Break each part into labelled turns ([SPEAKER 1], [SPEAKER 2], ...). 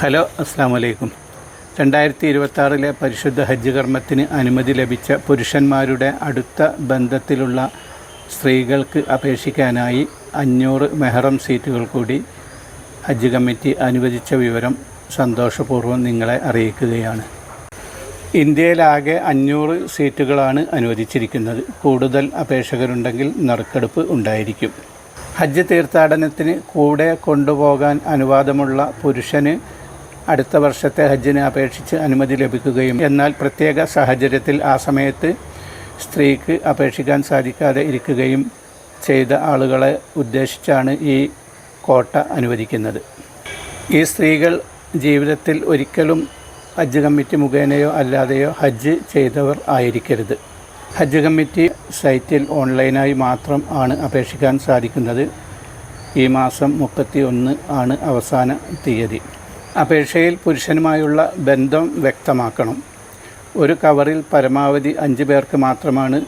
[SPEAKER 1] Hello അസ്സാം വലൈക്കും രണ്ടായിരത്തി ഇരുപത്തി പരിശുദ്ധ ഹജ്ജ് കർമ്മത്തിന് അനുമതി ലഭിച്ച പുരുഷന്മാരുടെ അടുത്ത ബന്ധത്തിലുള്ള സ്ത്രീകൾക്ക് അപേക്ഷിക്കാനായി അഞ്ഞൂറ് മെഹറം സീറ്റുകൾ കൂടി ഹജ്ജ് കമ്മിറ്റി അനുവദിച്ച വിവരം സന്തോഷപൂർവം നിങ്ങളെ അറിയിക്കുകയാണ്. ഇന്ത്യയിലാകെ അഞ്ഞൂറ് സീറ്റുകളാണ് അനുവദിച്ചിരിക്കുന്നത്. കൂടുതൽ അപേക്ഷകരുണ്ടെങ്കിൽ നറുക്കെടുപ്പ് ഉണ്ടായിരിക്കും. ഹജ്ജ് തീർത്ഥാടനത്തിന് കൂടെ കൊണ്ടുപോകാൻ അനുവാദമുള്ള പുരുഷന് അടുത്ത വർഷത്തെ ഹജ്ജിന് അപേക്ഷിച്ച് അനുമതി ലഭിക്കുകയും എന്നാൽ പ്രത്യേക സാഹചര്യത്തിൽ ആ സമയത്ത് സ്ത്രീക്ക് അപേക്ഷിക്കാൻ സാധിക്കാതെ ഇരിക്കുകയും ചെയ്ത ആളുകളെ ഉദ്ദേശിച്ചാണ് ഈ കോട്ട അനുവദിക്കുന്നത്. ഈ സ്ത്രീകൾ ജീവിതത്തിൽ ഒരിക്കലും ഹജ്ജ് കമ്മിറ്റി മുഖേനയോ അല്ലാതെയോ ഹജ്ജ് ചെയ്തവർ ആയിരിക്കരുത്. ഹജ്ജ് കമ്മിറ്റി സൈറ്റിൽ ഓൺലൈനായി മാത്രം ആണ് അപേക്ഷിക്കാൻ സാധിക്കുന്നത്. ഈ മാസം മുപ്പത്തി ഒന്ന് ആണ് അവസാന തീയതി. അപേക്ഷയിൽ പുരുഷനുമായുള്ള ബന്ധം വ്യക്തമാക്കണം. ഒരു കവറിൽ പരമാവധി അഞ്ച് പേർക്ക് മാത്രമാണ്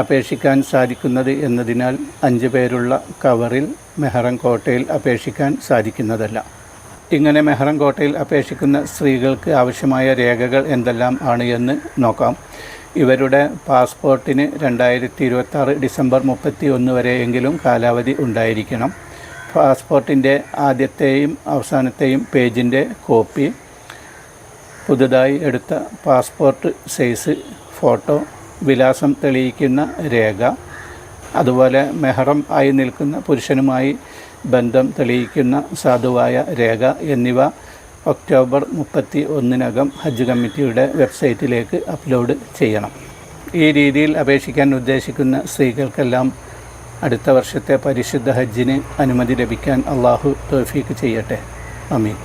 [SPEAKER 1] അപേക്ഷിക്കാൻ സാധിക്കുന്നത് എന്നതിനാൽ അഞ്ച് പേരുള്ള കവറിൽ മെഹറം കോട്ടയിൽ അപേക്ഷിക്കാൻ സാധിക്കുന്നതല്ല. ഇങ്ങനെ മെഹറം കോട്ടയിൽ അപേക്ഷിക്കുന്ന സ്ത്രീകൾക്ക് ആവശ്യമായ രേഖകൾ എന്തെല്ലാം ആണ് എന്ന് നോക്കാം. ഇവരുടെ പാസ്പോർട്ടിന് രണ്ടായിരത്തി ഇരുപത്താറ് ഡിസംബർ മുപ്പത്തി ഒന്ന് വരെയെങ്കിലും കാലാവധി ഉണ്ടായിരിക്കണം. പാസ്പോർട്ടിന്റെ ആദ്യത്തെയും അവസാനത്തെയും പേജിന്റെ കോപ്പി. പുതുതായി എടുത്ത പാസ്പോർട്ട് സൈസ് ഫോട്ടോ വിലാസം തെളിയിക്കുന്ന രേഖ അതുപോലെ മെഹറം ആയി നിൽക്കുന്ന പുരുഷനുമായി ബന്ധം തെളിയിക്കുന്ന സാധുവായ രേഖ എന്നിവ ഒക്ടോബർ മുപ്പത്തി ഒന്നിനകം ഹജ്ജ് കമ്മിറ്റിയുടെ വെബ്സൈറ്റിലേക്ക് അപ്ലോഡ് ചെയ്യണം. ഈ രീതിയിൽ അപേക്ഷിക്കാൻ ഉദ്ദേശിക്കുന്ന സ്ത്രീകൾക്കെല്ലാം അടുത്ത വർഷത്തെ പരിശുദ്ധ ഹജ്ജിന് അനുമതി ലഭിക്കാൻ അള്ളാഹു തോഫീക്ക് ചെയ്യട്ടെ. അമീൻ